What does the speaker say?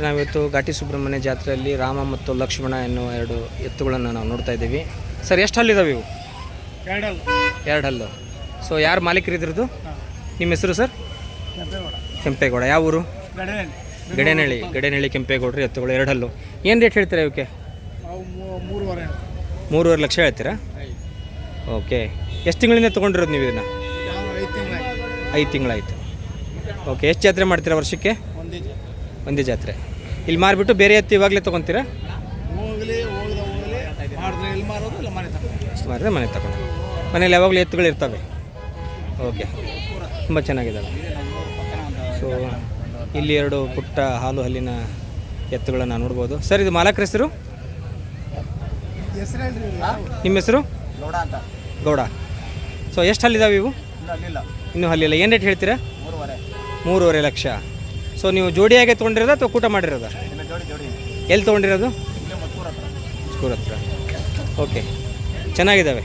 ನಾವಿವತ್ತು ಘಾಟಿ ಸುಬ್ರಹ್ಮಣ್ಯ ಜಾತ್ರೆಯಲ್ಲಿ ರಾಮ ಮತ್ತು ಲಕ್ಷ್ಮಣ ಎನ್ನುವ ಎರಡು ಎತ್ತುಗಳನ್ನು ನಾವು ನೋಡ್ತಾ ಇದ್ದೀವಿ. ಸರ್ ಎಷ್ಟು ಹಲ್ಲಿದಾವೆ ಇವು? ಎರಡು ಹಲ್ಲು. ಸೊ ಯಾರು ಮಾಲೀಕರು ಇದ್ರದ್ದು? ನಿಮ್ಮ ಹೆಸರು ಸರ್? ಕೆಂಪೇಗೌಡ. ಕೆಂಪೇಗೌಡ. ಯಾವ ಊರು? ಗಡೇನಹಳ್ಳಿ. ಗಡೇನಹಳ್ಳಿ. ಕೆಂಪೇಗೌಡ್ರಿ ಎತ್ತುಗಳು ಎರಡು ಹಲ್ಲು. ಏನು ರೇಟ್ ಹೇಳ್ತೀರಾ ಇವಕ್ಕೆ? ಮೂರುವರೆ. ಲಕ್ಷ ಹೇಳ್ತೀರಾ? ಓಕೆ. ಎಷ್ಟು ತಿಂಗಳಿಂದ ತೊಗೊಂಡಿರೋದು ನೀವು ಇದನ್ನು? ಐದು ತಿಂಗಳಾಯಿತು ಓಕೆ ಎಷ್ಟು ಜಾತ್ರೆ ಮಾಡ್ತೀರಾ ವರ್ಷಕ್ಕೆ? ಒಂದೇ ಜಾತ್ರೆ. ಇಲ್ಲಿ ಮಾರಿಬಿಟ್ಟು ಬೇರೆ ಎತ್ತು ಇವಾಗಲೇ ತೊಗೊತೀರಾ? ಹೋಗ್ಲಿ ಹೋಗ್ದ ಹೋಗ್ಲಿ. ಮಾಡಿದ್ರೆ ಇಲ್ಲಿ ಮಾರೋದು ಇಲ್ಲ ಮನೆ ತಗೊಂಡು. ಮಾರಿದ್ರೆ ಮನೆ ತಗೊಂಡು. ಮನೇಲಿ ಯಾವಾಗಲೂ ಎತ್ತುಗಳು ಇರ್ತವೆ. ಓಕೆ. ತುಂಬ ಚೆನ್ನಾಗಿದ್ದಾವೆ. ಸೊ ಇಲ್ಲಿ ಎರಡು ಪುಟ್ಟ ಹಾಲು ಹಲ್ಲಿನ ಎತ್ತುಗಳನ್ನು ನೋಡ್ಬೋದು. ಸರ್ ಇದು ಮಾಲಕರ ಹೆಸರು? ಹೆಸರು ನಿಮ್ಮ ಹೆಸರು? ಗೌಡ ಅಂತ. ಗೌಡ. ಸೊ ಎಷ್ಟು ಹಲ್ಲಿದ್ದಾವೆ ಇವು? ಇನ್ನೂ ಹಲ್ಲಿಲ್ಲ. ಏನು ರೇಟ್ ಹೇಳ್ತೀರಾ? ಮೂರುವರೆ ಲಕ್ಷ. ಸೊ ನೀವು ಜೋಡಿಯಾಗೆ ತೊಗೊಂಡಿರೋದಾ ಅಥವಾ ಕೂಟ ಮಾಡಿರೋದಾ? ಎಲ್ಲಿ ತೊಗೊಂಡಿರೋದು? ಸ್ಕೂಲ್ ಹತ್ರ. ಓಕೆ ಚೆನ್ನಾಗಿದ್ದಾವೆ.